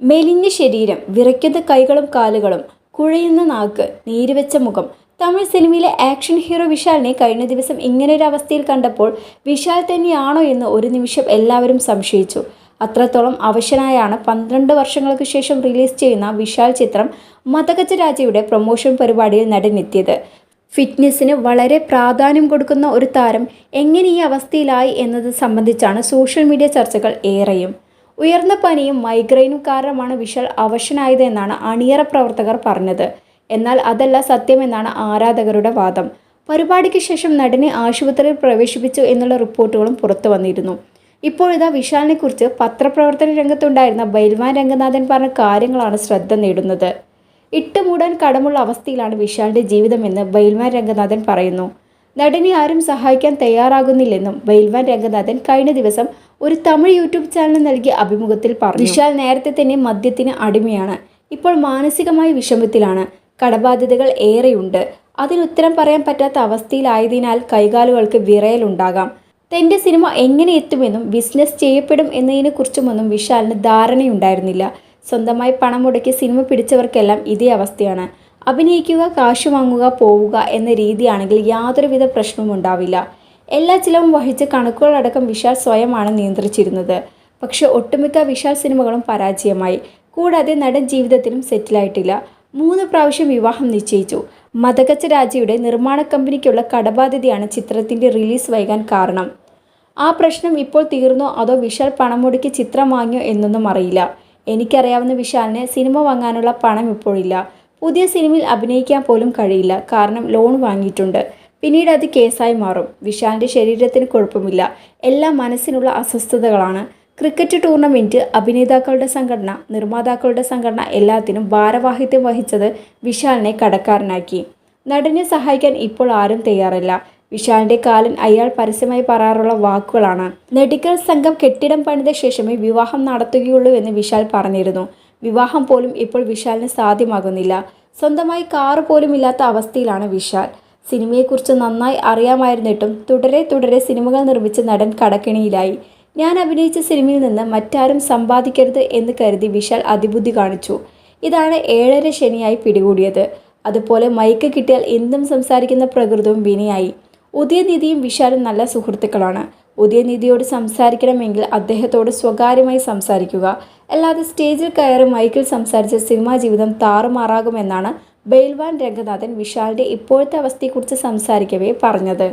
മെലിഞ്ഞ ശരീരം വിറയ്ക്കുന്ന കൈകളും കാലുകളും കുഴയുന്ന നാക്ക് നീരുവെച്ച മുഖം. തമിഴ് സിനിമയിലെ ആക്ഷൻ ഹീറോ വിശാലിനെ കഴിഞ്ഞ ദിവസം ഇങ്ങനൊരു അവസ്ഥയിൽ കണ്ടപ്പോൾ വിശാൽ തന്നെയാണോ എന്ന് ഒരു നിമിഷം എല്ലാവരും സംശയിച്ചു. അത്രത്തോളം അവശനായാണ് പന്ത്രണ്ട് വർഷങ്ങൾക്ക് ശേഷം റിലീസ് ചെയ്യുന്ന വിശാൽ ചിത്രം മതകജ രാജയുടെ പ്രൊമോഷൻ പരിപാടിയിൽ നടനെത്തിയത്. ഫിറ്റ്നസ്സിന് വളരെ പ്രാധാന്യം കൊടുക്കുന്ന ഒരു താരം എങ്ങനെ ഈ അവസ്ഥയിലായി എന്നത് സംബന്ധിച്ചാണ് സോഷ്യൽ മീഡിയ ചർച്ചകൾ ഏറെയും. ഉയർന്ന പനിയും മൈഗ്രെയിനും കാരണമാണ് വിശാൽ അവശനായത് എന്നാണ് അണിയറ പ്രവർത്തകർ പറഞ്ഞത്. എന്നാൽ അതല്ല സത്യമെന്നാണ് ആരാധകരുടെ വാദം. പരിപാടിക്ക് ശേഷം നടനെ ആശുപത്രിയിൽ പ്രവേശിപ്പിച്ചു എന്നുള്ള റിപ്പോർട്ടുകളും പുറത്തു വന്നിരുന്നു. ഇപ്പോഴിതാ വിശാലിനെ കുറിച്ച് പത്രപ്രവർത്തന രംഗത്തുണ്ടായിരുന്ന ബൈൽവാൻ രംഗനാഥൻ പറഞ്ഞ കാര്യങ്ങളാണ് ശ്രദ്ധ നേടുന്നത്. ഇട്ടുമൂടാൻ കടമുള്ള അവസ്ഥയിലാണ് വിശാലിന്റെ ജീവിതമെന്ന് ബൈൽവാൻ രംഗനാഥൻ പറയുന്നു. നടനെ ആരും സഹായിക്കാൻ തയ്യാറാകുന്നില്ലെന്നും ബൈൽവാൻ രംഗനാഥൻ കഴിഞ്ഞ ദിവസം ഒരു തമിഴ് യൂട്യൂബ് ചാനൽ നൽകിയ അഭിമുഖത്തിൽ പറഞ്ഞു. വിശാൽ നേരത്തെ തന്നെ മദ്യത്തിന് അടിമയാണ്. ഇപ്പോൾ മാനസികമായി വിഷമത്തിലാണ്. കടബാധ്യതകൾ ഏറെയുണ്ട്. അതിനുത്തരം പറയാൻ പറ്റാത്ത അവസ്ഥയിലായതിനാൽ കൈകാലുകൾക്ക് വിറയലുണ്ടാകാം. തന്റെ സിനിമ എങ്ങനെ എത്തുമെന്നും ബിസിനസ് ചെയ്യപ്പെടും എന്നതിനെക്കുറിച്ചുമൊന്നും വിശാലിന് ധാരണയുണ്ടായിരുന്നില്ല. സ്വന്തമായി പണം മുടക്കി സിനിമ പിടിച്ചവർക്കെല്ലാം ഇതേ അവസ്ഥയാണ്. അഭിനയിക്കുക കാശ് വാങ്ങുക പോവുക എന്ന രീതിയാണെങ്കിൽ യാതൊരുവിധ പ്രശ്നവും ഉണ്ടാവില്ല. എല്ലാ ചിലവും വഹിച്ച് കണക്കുകളടക്കം വിശാൽ സ്വയമാണ് നിയന്ത്രിച്ചിരുന്നത്. പക്ഷെ ഒട്ടുമിക്ക വിശാൽ സിനിമകളും പരാജയമായി. കൂടാതെ നടൻ ജീവിതത്തിലും സെറ്റിലായിട്ടില്ല. മൂന്ന് പ്രാവശ്യം വിവാഹം നിശ്ചയിച്ചു. മതകച്ച രാജയുടെ നിർമ്മാണ കമ്പനിക്കുള്ള കടബാധ്യതയാണ് ചിത്രത്തിന്റെ റിലീസ് വൈകാൻ കാരണം. ആ പ്രശ്നം ഇപ്പോൾ തീർന്നോ അതോ വിശാൽ പണം മുടക്കി ചിത്രം വാങ്ങിയോ എന്നൊന്നും അറിയില്ല. എനിക്കറിയാവുന്ന വിശാലിന് സിനിമ വാങ്ങാനുള്ള പണം ഇപ്പോഴില്ല. പുതിയ സിനിമയിൽ അഭിനയിക്കാൻ പോലും കഴിയില്ല. കാരണം ലോൺ വാങ്ങിയിട്ടുണ്ട്. പിന്നീട് അത് കേസായി മാറും. വിശാലിന്റെ ശരീരത്തിന് കുഴപ്പമില്ല. എല്ലാം മനസ്സിനുള്ള അസ്വസ്ഥതകളാണ്. ക്രിക്കറ്റ് ടൂർണമെന്റ് അഭിനേതാക്കളുടെ സംഘടന നിർമ്മാതാക്കളുടെ സംഘടന എല്ലാത്തിനും ഭാരവാഹിത്യം വഹിച്ചത് വിശാലിനെ കടക്കാരനാക്കി. നടനെ സഹായിക്കാൻ ഇപ്പോൾ ആരും തയ്യാറല്ല. വിശാലിന്റെ കാലൻ അയാൾ പരസ്യമായി പറയാറുള്ള വാക്കുകളാണ്. മെഡിക്കൽ സംഘം കെട്ടിടം പണിത ശേഷമേ വിവാഹം നടത്തുകയുള്ളൂ എന്ന് വിശാൽ പറഞ്ഞിരുന്നു. വിവാഹം പോലും ഇപ്പോൾ വിശാലിന് സാധ്യമാകുന്നില്ല. സ്വന്തമായി കാറ് പോലും ഇല്ലാത്ത അവസ്ഥയിലാണ് വിശാൽ. സിനിമയെക്കുറിച്ച് നന്നായി അറിയാമായിരുന്നിട്ടും തുടരെ തുടരെ സിനിമകൾ നിർമ്മിച്ച നടൻ കടക്കിണിയിലായി. ഞാൻ അഭിനയിച്ച സിനിമയിൽ നിന്ന് മറ്റാരും സമ്പാദിക്കരുത് എന്ന് കരുതി വിശാൽ അതിബുദ്ധി കാണിച്ചു. ഇതാണ് ഏഴര ശനിയായി പിടികൂടിയത്. അതുപോലെ മൈക്ക് കിട്ടിയാൽ എന്തും സംസാരിക്കുന്ന പ്രകൃതവും വിനയായി. ഉദയനിധിയും വിശാലും നല്ല സുഹൃത്തുക്കളാണ്. ഉദയനിധിയോട് സംസാരിക്കണമെങ്കിൽ അദ്ദേഹത്തോട് സ്വകാര്യമായി സംസാരിക്കുക. അല്ലാതെ സ്റ്റേജിൽ കയറി മൈക്കിൽ സംസാരിച്ച സിനിമാ ജീവിതം താറുമാറാകുമെന്നാണ് ബെയിൽവാൻ രംഗനാഥൻ വിശാലിന്റെ ഇപ്പോഴത്തെ അവസ്ഥയെക്കുറിച്ച് സംസാരിക്കവേ പറഞ്ഞത്.